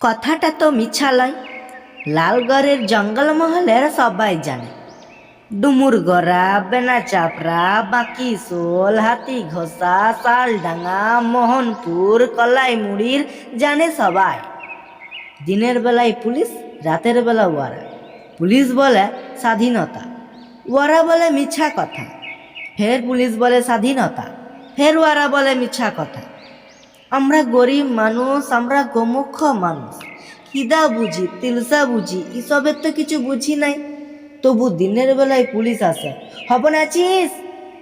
কথাটা তো মিছা লয়। লালগড়ের জঙ্গলমহলের সবাই জানে। ডুমুর গড়া বেনা চাপড়া বাঁকি সোল হাতি ঘোষা শালডাঙ্গা, মোহনপুর, কলাইমুড়ির জানে সবাই। দিনের বেলায় পুলিশ, রাতের বেলা ওয়ারা। পুলিশ বলে স্বাধীনতা। ওয়ারা বলে মিছা কথা। ফের পুলিশ বলে স্বাধীনতা। ফের ওয়ারা বলে মিছা কথা। আমরা গরিব মানুষ, আমরা গোমুখ মানুষ। খিদা বুঝি, তিলসা বুঝি, এসবের তো কিছু বুঝি নাই। তবু দিনের বেলায় পুলিশ আসে। হপন আছিস?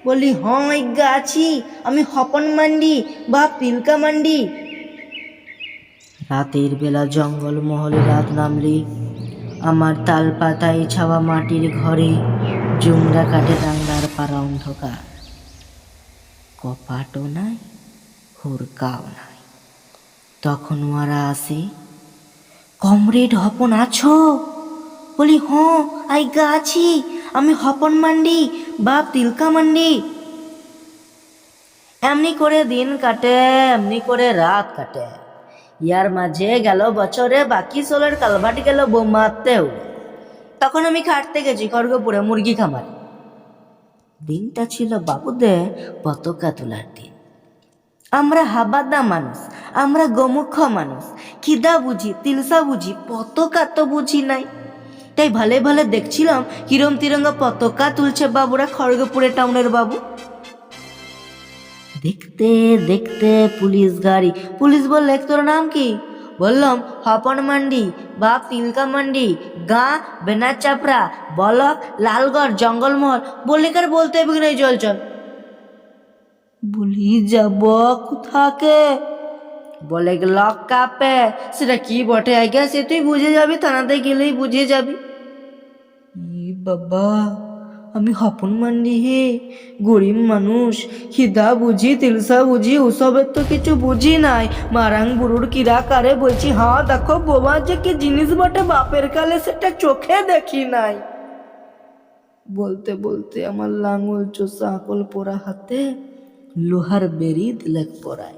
বলি হ্যাঁ ইজ্ঞা আছি। আমি হপন মান্ডি বা পিলকা মান্ডি। রাতের বেলা জঙ্গল মহলে রাত নামলি আমার তাল পাতায় ছাওয়া মাটির ঘরে জুমরা কাটে ডাঙ্গার পাড়া অন্ধকার। কপাটও নাই। হুরকাও নাই। তখন ওরা আসে, কমরেড হপন আছো? বলি হ্যাঁ আইগা আছি। আমি হপন মান্ডি, বাপ তিলকা মান্ডি। এমনি করে দিন কাটে, এমনি করে রাত কাটে। ইয়ার মাঝে গেল বছরে, বাকি সোলের কালভাটি গেল বোমাতেও তখন আমি খাটতে গেছি খড়গপুরে মুরগি খামারে। দিনটা ছিল বাবুদে পতাকা তোলার দিন। আমরা হাবাদা মানুষ, আমরা গোমুখ মানুষ, খিদা বুঝি, তিলসা বুঝি, পতাকা তো বুঝি নাই। তাই ভালে ভালে দেখছিলাম কিরম তিরঙ্গা পতাকা তুলছে বাবুরা খড়গপুরে টাউনের বাবু। দেখতে দেখতে পুলিশ গাড়ি, পুলিশ বললে তোর নাম কি? বললাম, হপন মান্ডি বা তিলকা মান্ডি, গা বেনা চাপড়া, বলক, লালগড়, জঙ্গলমহল বললে কার বলতে হবে কি চল চল বলি যাব কোথাকে? বলে লক কাপে। সেটা কি বটে? আগে সে তুই বুঝে যাবি থানাতে গেলেই বুঝে যাবি। ই বাবা আমি হপন মান্ডি হে গরিব মানুষ খিদা বুঝি তিলসা বুঝি ওসবের তো কিছু বুঝি নাই। মারাং বুড়ুর কিরা কারে বলছি হ্যাঁ দেখো বোমা যে কি জিনিস বটে বাপের কালে সেটা চোখে দেখি নাই। বলতে বলতে আমার লাঙল চোষা আকল পোড়া হাতে লোহার বেরি দিলেক পড়াই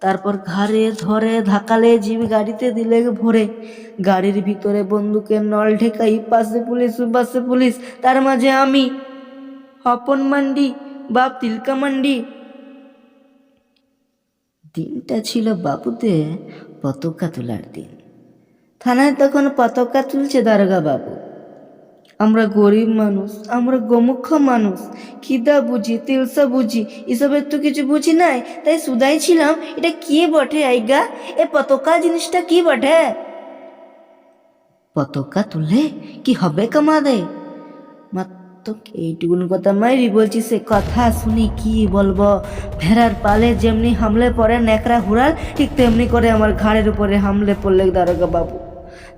তারপর ঘাড়ে ধরে ধাকালে জিবি গাড়িতে দিলে ভরে। গাড়ির ভিতরে বন্দুকের নল ঢেকাই পাশে পুলিশ পাশে পুলিশ, তার মাঝে আমি। হপন মান্ডি, বাপ তিলকা মান্ডি। দিনটা ছিল বাবুতে পতাকা তোলার দিন। থানায় তখন পতাকা তুলছে দারোগা বাবু। আমরা গরিব মানুষ, আমরা গোমুখ মানুষ। খিদা বুঝি, তিলসা বুঝি, এসবের তো কিছু বুঝি নাই। তাই সুদাই ছিলাম, এটা কি বটে আইগা? এ পতাকা জিনিসটা কি বটে? পতাকা তুললে কি হবে কামাদে মাত্র এইটুকুন কথা মাইরি বলছি, সে কথা শুনি কি বলব? ভেড়ার পালে যেমনি হামলে পড়ে নেকড়া হুড়াল, ঠিক তেমনি করে আমার ঘাড়ের উপরে হামলে পড়লে দারোগা বাবু।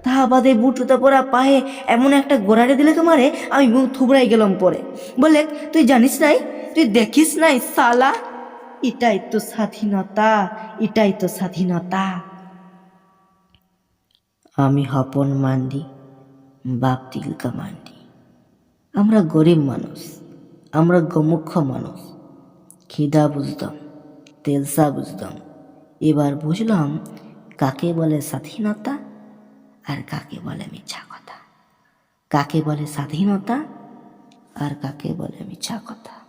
তাহা বাদে বুট জুতা পরা পায়ে এমন একটা গোড়ারে দিলে তোমারে? আমি মুখ থুবড়াই গেলাম পরে। বলে, তুই জানিস নাই? তুই দেখিস নাই, সালা? এটাই তো স্বাধীনতা, এটাই তো স্বাধীনতা। আমি হপন মান্ডি, বাপ তিলকা মান্ডি। আমরা গরিব মানুষ, আমরা গোমুখ মানুষ। খিদা বুঝতাম, তেলসা বুঝতাম। এবার বুঝলাম কাকে বলে স্বাধীনতা আর কাকে বলে মিছা কথা? কাকে বলে স্বাধীনতা আর কাকে বলে মিছা কথা?